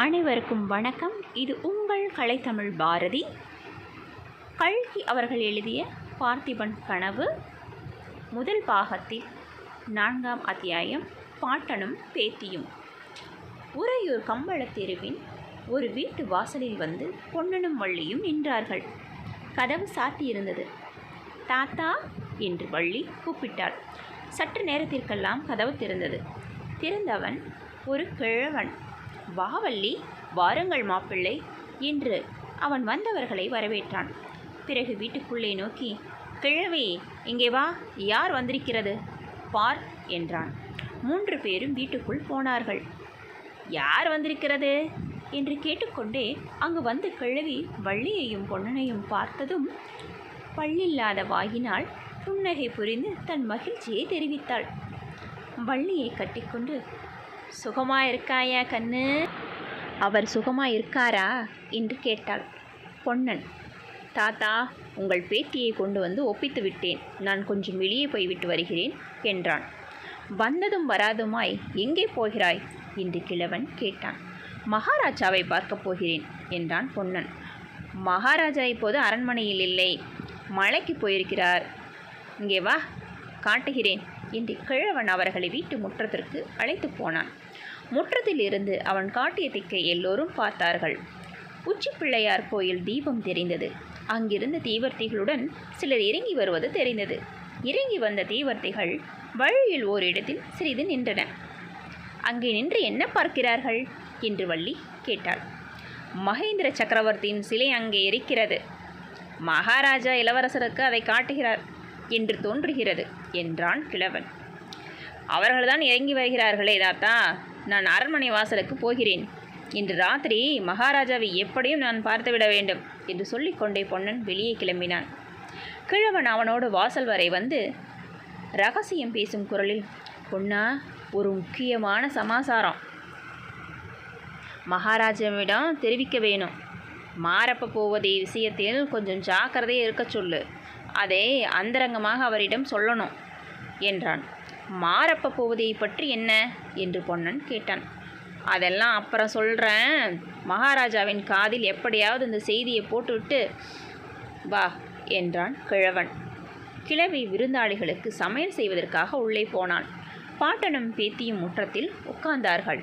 அனைவருக்கும் வணக்கம். இது உங்கள் கலைத்தமிழ் பாரதி. கல்கி அவர்கள் எழுதிய பார்த்திபன் கனவு. முதல் பாகத்தில் நான்காம் அத்தியாயம் பாட்டனும் பேத்தியும். உறையூர் கம்பளத் தெருவின் ஒரு வீட்டு வாசலில் வந்து பொன்னனும் வள்ளியும் நின்றார்கள். கதவு சாத்தியிருந்தது. தாத்தா என்று வள்ளி கூப்பிட்டாள். சற்று நேரத்திற்கெல்லாம் கதவு திறந்தது. திறந்தவன் ஒரு கிழவன். வாவல்லி வாருங்கள் மாப்பிள்ளை என்று அவன் வந்தவர்களை வரவேற்றான். பிறகு வீட்டுக்குள்ளே நோக்கி கிழவி இங்கே வா யார் வந்திருக்கிறது? பார் என்றான். மூன்று பேரும் வீட்டுக்குள் போனார்கள். யார் வந்திருக்கிறது? என்று கேட்டுக்கொண்டே அங்கு வந்து கிழவி வள்ளியையும் பொன்னனையும் பார்த்ததும் பள்ளில்லாத வாயினால் புன்னகை புரிந்து தன் மகிழ்ச்சியை தெரிவித்தாள். வள்ளியை கட்டிக்கொண்டு சுகமாக இருக்காயா கண்ணு? அவர் சுகமாக இருக்காரா என்று கேட்டாள். பொன்னன் தாத்தா உங்கள் பேத்தியை கொண்டு வந்து ஒப்பித்து விட்டேன். நான் கொஞ்சம் வெளியே போய்விட்டு வருகிறேன் என்றான். வந்ததும் வராதுமாய் எங்கே போகிறாய்? என்று கிழவன் கேட்டான். மகாராஜாவை பார்க்கப் போகிறேன் என்றான் பொன்னன். மகாராஜா இப்போது அரண்மனையில் இல்லை. மலைக்கு போயிருக்கிறார். இங்கே வா காட்டுகிறேன் என்று கிழவன் அவர்களை வீட்டு முற்றத்திற்கு அழைத்து போனான். முற்றத்தில் இருந்து அவன் காட்டிய திக்கை எல்லோரும் பார்த்தார்கள். உச்சி பிள்ளையார் கோயில் தீபம் தெரிந்தது. அங்கிருந்த தீவர்த்திகளுடன் சிலர் இறங்கி வருவது தெரிந்தது. இறங்கி வந்த தீவர்த்திகள் வழியில் ஓரிடத்தில் சிறிது நின்றன. அங்கே நின்று என்ன பார்க்கிறார்கள்? என்று வள்ளி கேட்டாள். மகேந்திர சக்கரவர்த்தியின் சிலை அங்கே இருக்கிறது. மகாராஜா இளவரசருக்கு அதை காட்டுகிறார் என்று தோன்றுகிறது என்றான் கிழவன். அவர்கள்தான் இறங்கி வருகிறார்களே தாத்தா. நான் அரண்மனை வாசலுக்கு போகிறேன். இன்று ராத்திரி மகாராஜாவை எப்படியும் நான் பார்த்துவிட வேண்டும் என்று சொல்லிக்கொண்டே பொன்னன் வெளியே கிளம்பினான். கிழவன் அவனோடு வாசல் வரை வந்து ரகசியம் பேசும் குரலில் பொன்னா ஒரு முக்கியமான சமாசாரம். மகாராஜாவிடம் தெரிவிக்க வேணும். மாரப்ப போவதே விஷயத்தில் கொஞ்சம் ஜாக்கிரதையாக இருக்க சொல்லு. அதை அந்தரங்கமாக அவரிடம் சொல்லணும் என்றான். மாரப்ப போவதை பற்றி என்ன? என்று பொன்னன் கேட்டான். அதெல்லாம் அப்புறம் சொல்கிறேன் மகாராஜாவின் காதில் எப்படியாவது இந்த செய்தியை போட்டுவிட்டு வா என்றான் கிழவன். கிழவி விருந்தாளிகளுக்கு சமையல் செய்வதற்காக உள்ளே போனான். பாட்டனும் பேத்தியும் முற்றத்தில் உட்கார்ந்தார்கள்.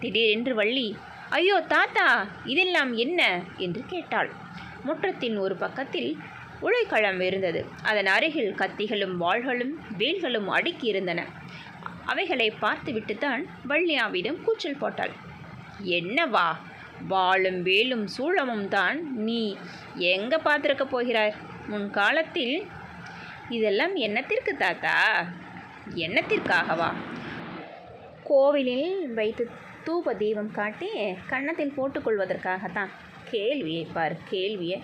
திடீரென்று வள்ளி ஐயோ தாத்தா இதெல்லாம் என்ன? என்று கேட்டாள். முற்றத்தின் ஒரு பக்கத்தில் உழைக்களம் இருந்தது. அதன் அருகில் கத்திகளும் வாள்களும் வேல்களும் அடுக்கி இருந்தன. அவைகளை பார்த்துவிட்டுத்தான் வள்ளியாவிடம் கூச்சல் போட்டாள். என்னவா? வாளும் வேலும் சூழமும் தான். நீ எங்கே பார்த்துருக்க போகிறாய்? முன் காலத்தில் இதெல்லாம் என்னத்திற்கு தாத்தா? என்னத்திற்காகவா? கோவிலில் வைத்து தூப தீபம் காட்டி கன்னத்தில் போட்டுக்கொள்வதற்காகத்தான் கேள்வியை பார் கேள்வியை.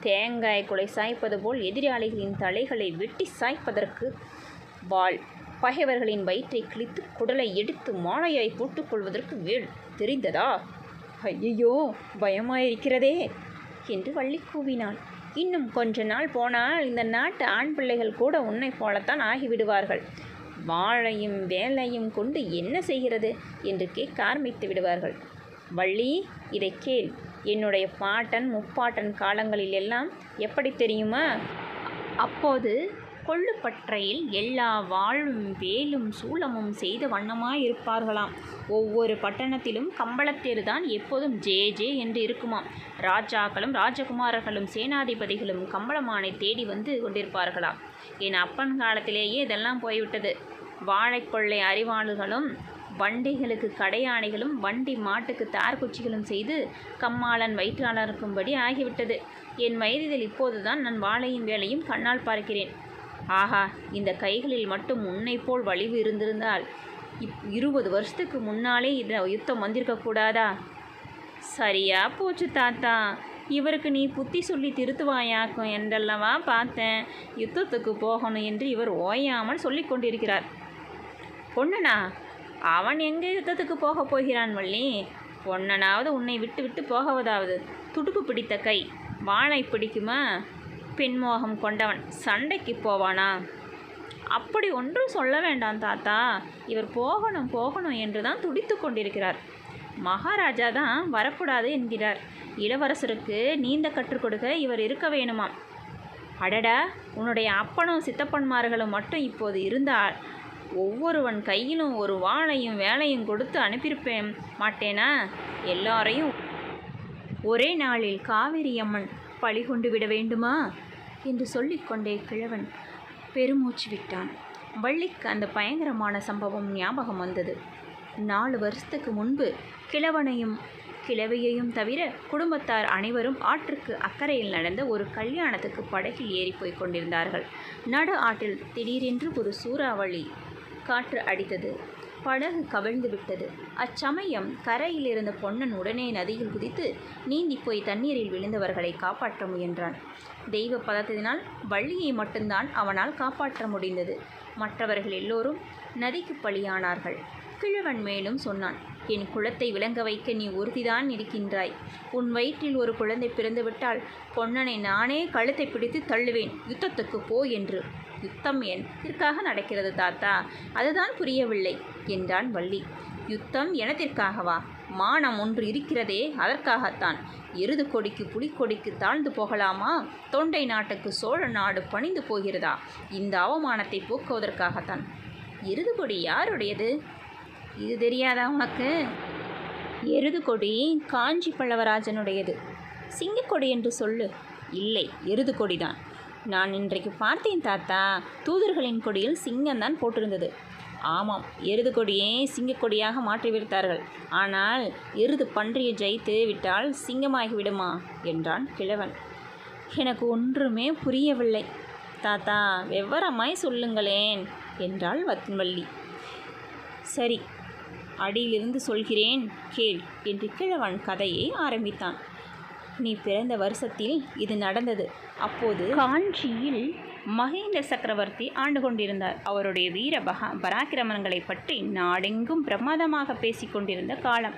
தேங்காய் குலை சாய்ப்பது போல் எதிராளிகளின் தலைகளை வெட்டி சாய்ப்பதற்கு வாள். பகைவர்களின் வயிற்றை கிழித்து குடலை எடுத்து மாலையாய் போட்டுக்கொள்வதற்கு வேல் தெரிந்ததா? ஐயையோ பயமாயிருக்கிறதே! என்று வள்ளி கூவினாள். இன்னும் கொஞ்ச நாள் போனால் இந்த நாட்டு ஆண் பிள்ளைகள் கூட உன்னை போலத்தான் ஆகிவிடுவார்கள். வாழையும் வேலையும் கொண்டு என்ன செய்கிறது? என்று கேட்க ஆரம்பித்து விடுவார்கள். வள்ளி இதை கேள். என்னுடைய பாட்டன் முப்பாட்டன் காலங்களில் எல்லாம் எப்படி தெரியுமா? அப்போது கொள்ளுப்பற்றையில் எல்லா வாழும் வேலும் சூளமும் செய்த வண்ணமாய் இருப்பார்களாம் ஒவ்வொரு பட்டணத்திலும் கம்பளத்தேரு தான் எப்போதும் ஜே ஜே என்று இருக்குமாம். ராஜாக்களும் ராஜகுமாரர்களும் சேனாதிபதிகளும் கம்பளமானை தேடி வந்து கொண்டிருப்பார்களாம். என் அப்பன் காலத்திலேயே இதெல்லாம் போய்விட்டது. வாழைக்கொள்ளை அறிவாளர்களும் வண்டிகளுக்கு கடையாணிகளும் வண்டி மாட்டுக்கு தார்குச்சிகளும் செய்து கம்மாளன் வயிற்றாளருக்கும்படி ஆகிவிட்டது. என் வயதில் இப்போதுதான் நான் வாழையும் வேலையும் கண்ணால் பார்க்கிறேன். ஆஹா இந்த கைகளில் மட்டும் உன்னை போல் வலிவு இருந்திருந்தால் இப் இருபது வருஷத்துக்கு முன்னாலே இந்த யுத்தம் வந்திருக்கக்கூடாதா சரியா போச்சு தாத்தா. இவருக்கு நீ புத்தி சொல்லி திருத்துவாயாக்கும் என்றல்லவா பார்த்தேன். யுத்தத்துக்கு போகணும் என்று இவர் ஓயாமல் சொல்லி கொண்டிருக்கிறார். பொண்ணனா அவன் எங்கே யுத்தத்துக்கு போக போகிறான் வள்ளி பொன்னனாவது உன்னை விட்டு விட்டு போகவதாவது. துடுப்பு பிடித்த கை. வாழை பிடிக்குமா? பெண்மோகம் கொண்டவன். சண்டைக்கு போவானா? அப்படி ஒன்றும் சொல்ல வேண்டாம் தாத்தா. இவர் போகணும் போகணும் என்று தான் துடித்து கொண்டிருக்கிறார். மகாராஜா தான் வரக்கூடாது என்கிறார். இளவரசருக்கு நீந்த கற்றுக் கொடுக்க இவர் இருக்க வேணுமாம். அடடா! உன்னுடைய அப்பனும் சித்தப்பன்மார்களும் மட்டும் இப்போது இருந்தால் ஒவ்வொருவன் கையிலும் ஒரு வாளையும் வேலையும் கொடுத்து அனுப்பியிருப்பேன் மாட்டேனா? எல்லாரையும் ஒரே நாளில் காவிரி அம்மன் பழி கொண்டு விட வேண்டுமா? என்று சொல்லிக்கொண்டே கிழவன் பெருமூச்சு விட்டான். வள்ளிக்கு அந்த பயங்கரமான சம்பவம் ஞாபகம் வந்தது. நாலு வருஷத்துக்கு முன்பு கிழவனையும் கிழவியையும் தவிர குடும்பத்தார் அனைவரும் ஆற்றுக்கு அக்கறையில் நடந்த ஒரு கல்யாணத்துக்கு படகில் ஏறி போய் கொண்டிருந்தார்கள். நடு ஆற்றில் திடீரென்று ஒரு சூறாவளி காற்று அடித்தது. படகு கவிழ்ந்து விட்டது. அச்சமயம் கரையில் இருந்த பொன்னன் உடனே நதியில் குதித்து நீந்தி போய் தண்ணீரில் விழுந்தவர்களை காப்பாற்ற முயன்றான். தெய்வ பதத்தினால் வள்ளியை மட்டும்தான் அவனால் காப்பாற்ற முடிந்தது. மற்றவர்கள் எல்லோரும் நதிக்கு பலியானார்கள். கிழவன் மேலும் சொன்னான் என் குலத்தை விளங்க வைக்க நீ உறுதிதான் இருக்கின்றாய். உன் வயிற்றில் ஒரு குழந்தை பிறந்துவிட்டால் பொன்னனை நானே கழுத்தை பிடித்து தள்ளுவேன். யுத்தத்துக்கு போ என்று யுத்தம் எனத்திற்காக நடக்கிறது தாத்தா. அதுதான் புரியவில்லை என்றான் வள்ளி. யுத்தம் எனத்திற்காகவா? மானம் ஒன்று இருக்கிறதே அதற்காகத்தான். எருது கொடிக்கு புலிக்கொடிக்கு தாழ்ந்து போகலாமா? தொண்டை நாட்டுக்கு சோழ நாடு பணிந்து போகிறதா? இந்த அவமானத்தை போக்குவதற்காகத்தான். எருது கொடி யாருடையது? இது தெரியாதா உனக்கு? எருது கொடி காஞ்சி பல்லவராஜனுடையது சிங்கக்கொடி என்று சொல்லு. இல்லை எருது கொடிதான். நான் இன்றைக்கு பார்த்தேன் தாத்தா. தூதர்களின் கொடியில் சிங்கம்தான் போட்டிருந்தது. ஆமாம் எருது கொடியே சிங்கக்கொடியாக மாற்றி விட்டார்கள். ஆனால் எருது பன்றியை ஜெயித்து விட்டால் சிங்கமாகி விடுமா? என்றான் கிழவன். எனக்கு ஒன்றுமே புரியவில்லை. தாத்தா விவரமாய் சொல்லுங்களேன் என்றாள் வத்மல்லி சரி அடியிலிருந்து சொல்கிறேன் கேள் என்று கிழவன் கதையை ஆரம்பித்தான். நீ பிறந்த வருஷத்தில் இது நடந்தது. அப்போது காஞ்சியில் மகேந்திர சக்கரவர்த்தி ஆண்டு கொண்டிருந்தார். அவருடைய வீர பகா பராக்கிரமங்களை பற்றி நாடெங்கும் பிரமாதமாக பேசிக்கொண்டிருந்த காலம்.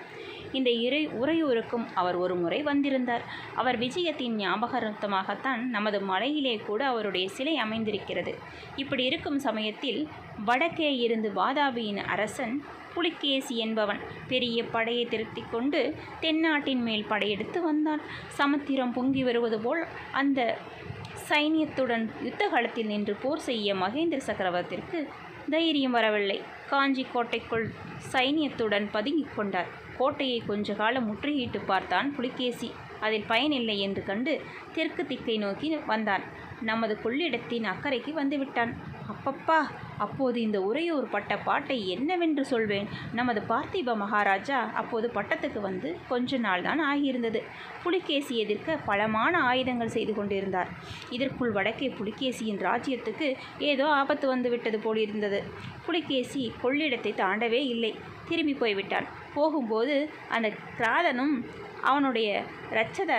இந்த இறை உறையூருக்கும் அவர் ஒரு முறை வந்திருந்தார். அவர் விஜயத்தின் ஞாபகார்த்தமாகத்தான் நமது மலையிலே கூட அவருடைய சிலை அமைந்திருக்கிறது. இப்படி இருக்கும் சமயத்தில் வடக்கே இருந்து வாதாபியின் அரசன் புலிகேசி என்பவன் பெரிய படையை திருத்தி கொண்டு தென்னாட்டின் மேல் படையெடுத்து வந்தான். சமுத்திரம் பொங்கி வருவது போல் அந்த சைனியத்துடன் யுத்த காலத்தில் நின்று போர் செய்ய மகேந்திர சக்கரவர்த்திற்கு தைரியம் வரவில்லை. காஞ்சி கோட்டைக்குள் சைனியத்துடன் பதுங்கிக் கொண்டார். கோட்டையை கொஞ்ச காலம் முற்றுகையிட்டு பார்த்தான் புலிகேசி. அதில் பயனில்லை என்று கண்டு தெற்கு திக்கை நோக்கி வந்தான். நமது கொள்ளிடத்தின் அக்கறைக்கு வந்துவிட்டான். அப்பப்பா அப்போது இந்த உறையூர் பட்ட பாட்டை என்னவென்று சொல்வேன். நமது பார்த்திப மகாராஜா அப்போது பட்டத்துக்கு வந்து கொஞ்ச நாள் தான் ஆகியிருந்தது. புலிகேசி எதிர்க்க பலமான ஆயுதங்கள் செய்து கொண்டிருந்தார். இதற்குள் வடக்கே புலிகேசியின் ராஜ்யத்துக்கு ஏதோ ஆபத்து வந்து விட்டது போலிருந்தது. புலிகேசி கொள்ளிடத்தை தாண்டவே இல்லை. திரும்பி போய்விட்டான். போகும்போது அந்த கிராதனும் அவனுடைய இரட்சத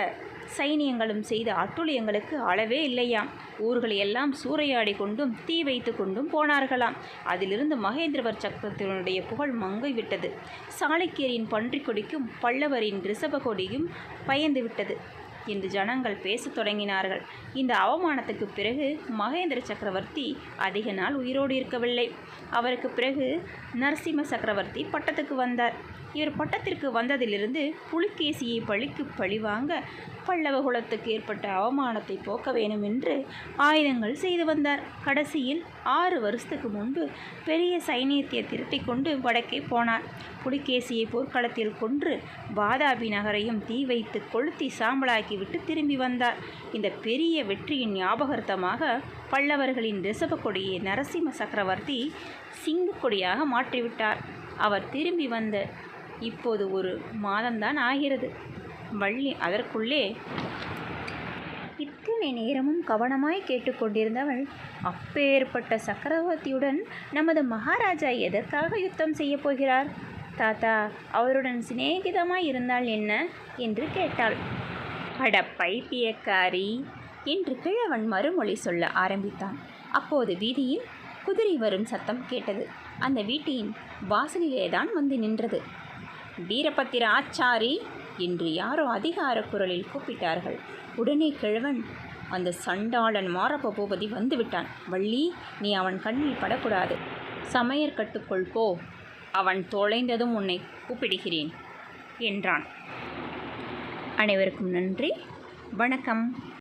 சைனியங்களும் செய்த அட்டுழியங்களுக்கு அளவே இல்லையாம். ஊர்களை எல்லாம் சூறையாடி கொண்டும் தீ வைத்து கொண்டும் போனார்களாம். அதிலிருந்து மகேந்திரவர் சக்கரத்தினுடைய புகழ் மங்கை விட்டது சாளுக்கியரின் பன்றிக் கொடிக்கும் பல்லவரின் ரிஷப கொடியும் பயந்து விட்டது என்று ஜனங்கள் பேசத் தொடங்கினார்கள். இந்த அவமானத்துக்கு பிறகு மகேந்திர சக்கரவர்த்தி அதிக நாள் உயிரோடு இருக்கவில்லை. அவருக்கு பிறகு நரசிம்ம சக்கரவர்த்தி பட்டத்துக்கு வந்தார். இவர் பட்டத்திற்கு வந்ததிலிருந்து புலிகேசியை பழிக்கு பழிவாங்க. பல்லவ குலத்துக்கு ஏற்பட்ட அவமானத்தை போக்க வேணும் என்று ஆயுதங்கள் செய்து வந்தார். கடைசியில் ஆறு வருஷத்துக்கு முன்பு பெரிய சைனியத்தை திரட்டி கொண்டு வடக்கே போனார். புலிகேசியை போர்க்களத்தில் கொன்று வாதாபி நகரையும் தீ வைத்து கொளுத்தி சாம்பலாக்கி விட்டு திரும்பி வந்தார். இந்த பெரிய வெற்றியின் ஞாபகார்த்தமாக பல்லவர்களின் ரிசப கொடியை நரசிம்ம சக்கரவர்த்தி சிங்க கொடியாக மாற்றிவிட்டார். அவர் திரும்பி வந்த இப்போது ஒரு மாதம்தான் ஆகிறது. வள்ளி அதற்குள்ளே இத்தனை நேரமும் கவனமாய் கேட்டுக்கொண்டிருந்தவள் அப்பேற்பட்ட சக்கரவர்த்தியுடன் நமது மகாராஜா எதற்காக யுத்தம் செய்யப் போகிறார்? தாத்தா அவருடன் சிநேகிதமாய் இருந்தால் என்ன? என்று கேட்டாள். அட பைத்தியக்காரி! என்று கிழவன் மறுமொழி சொல்ல ஆரம்பித்தான். அப்போது வீதியில் குதிரை வரும் சத்தம் கேட்டது. அந்த வீட்டின் வாசலிலேதான் வந்து நின்றது. வீரபத்திர ஆச்சாரி என்று யாரோ அதிகார குரலில் கூப்பிட்டார்கள். உடனே கிழவன் அந்த சண்டாளன் மாரப்ப பூபதி வந்துவிட்டான் வள்ளி நீ அவன் கண்ணில் படக்கூடாது. சமையற்கட்டுக்குள் போ. அவன் தொலைந்ததும் உன்னை கூப்பிடுகிறேன் என்றான். அனைவருக்கும் நன்றி. வணக்கம்.